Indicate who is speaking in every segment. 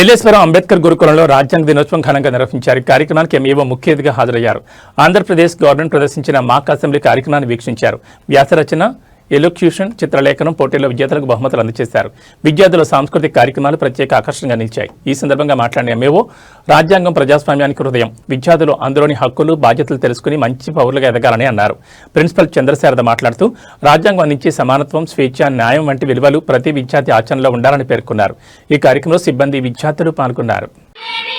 Speaker 1: ఏలేశ్వరం అంబేద్కర్ గురుకులంలో రాజ్యాంగ దినోత్సవం ఘనంగా నిర్వహించారు. ఈ కార్యక్రమానికి ఎంఈఓ ముఖ్య అతిథిగా హాజరయ్యారు. ఆంధ్రప్రదేశ్ గవర్నమెంట్ ప్రదర్శించిన మాక్ అసెంబ్లీ కార్యక్రమాన్ని వీక్షించారు. వ్యాసరచన ఎలోక్యూషన్ చిత్రలేఖనం పోటీల్లో విజేతలకు బహుమతులు అందజేశారు. విద్యార్థుల సాంస్కృతిక కార్యక్రమాలు ప్రత్యేక ఆకర్షణగా నిలిచాయి. ఈ సందర్భంగా మాట్లాడిన ఎంఏఓ రాజ్యాంగం ప్రజాస్వామ్యానికి హృదయం. విద్యార్థులు అందులోని హక్కులు బాధ్యతలు తెలుసుకుని మంచి పౌరులుగా ఎదగాలని అన్నారు. ప్రిన్సిపల్ చంద్రశారద మాట్లాడుతూ రాజ్యాంగం అందించే సమానత్వం స్వేచ్ఛ న్యాయం వంటి విలువలు ప్రతి విద్యార్థి ఆచరణలో ఉండాలని పేర్కొన్నారు. ఈ కార్యక్రమంలో సిబ్బంది విద్యార్థులు పాల్గొన్నారు.
Speaker 2: లేని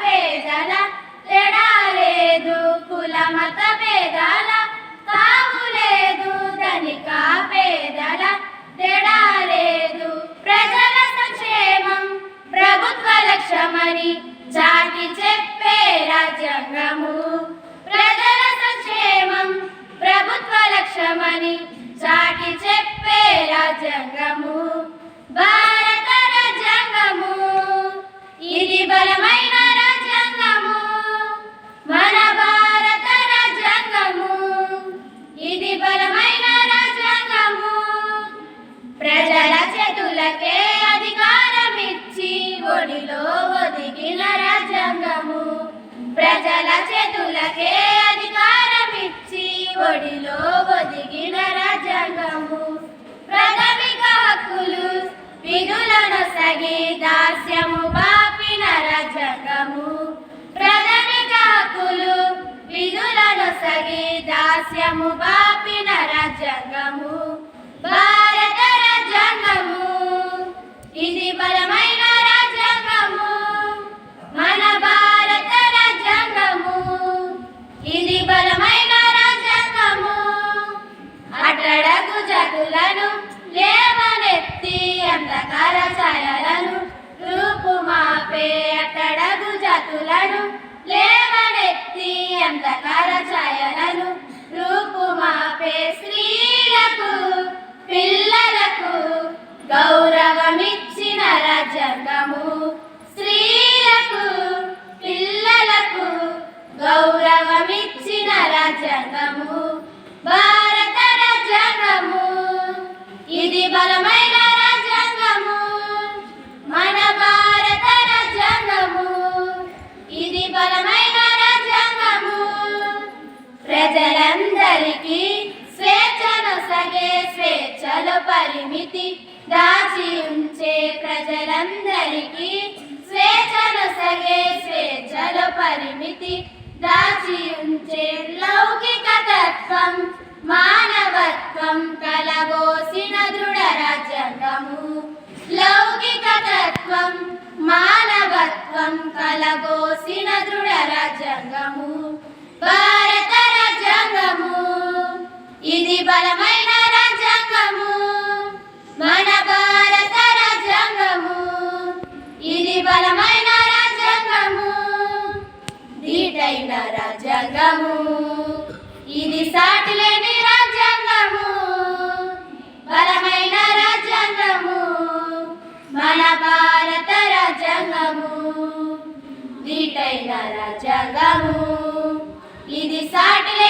Speaker 2: పేదల తేడా లేదు కుల మత పేదల తావు లేదు ధనిక పేదల తేడా లేదు ప్రజల సంక్షేమం ప్రభుత్వ లక్ష్యమని జాతి చెప్పే రాజ్యాంగము. ప్రజల సంక్షేమం ప్రభుత్వ లక్ష్యమని చాటి చెప్పే రాజ్యాంగము. భారత రాజ్యాంగము. ఇది బలమైన రాజ్యాంగము. మన భారత రాజ్యాంగము. ఇది బలమైన రాజ్యాంగము. ప్రజల చేతులకే అధికారం ఇచ్చి ఒడిలో ఒదిగిన రాజ్యాంగము. ప్రజల చేతులకే అధికారం ఇచ్చి ఒడిలో ఒదిగిన రాజ్యాంగము. ప్రాథమిక హక్కులు విధులను సగి దాస్యము బా విధులను సగి దాస్యము బాపిన రాజ్యాంగము భారత రాజ్యాంగము. ఇది బలమైన రాజ్యాంగము మన భారత రాజ్యాంగము. ఇది బలమైన రాజ్యాంగము. అట్టడగు జతులను లేవనెత్తి అంధకార ఛాయలను రూపుమాపే అట్టడగు జతులను లేవనెత్తి అంధకార ఛాయలను రూపుమాపే స్త్రీలకు పిల్లలకు గౌరవమిచ్చిన రాజ్యాంగము. స్త్రీలకు పిల్లలకు గౌరవమిచ్చిన రాజ్యాంగము. భారత రాజ్యాంగము. ఇది బలమైన స్వేచ్ఛలో పరిమితి దాచి ఉంచే ప్రజలందరికీ స్వేచ్ఛను సగే స్వేచ్ఛల పరిమితి దాచి ఉంచే లౌకిక తత్వం మానవత్వం కలబోసిన దృఢ రాజ్యాంగము. లౌకిక తత్వం మానవత్వం కలబోసిన దృఢ రాజ్యాంగము. భారత రాజ్యాంగము ఇది బలమైన రాజ్యాంగము. ఇది సాటిలేని రాజ్యాంగము. బలమైన రాజ్యాంగము. మన భారత రాజ్యాంగము. దీటైన రాజ్యాంగము. ఇది సాటిలే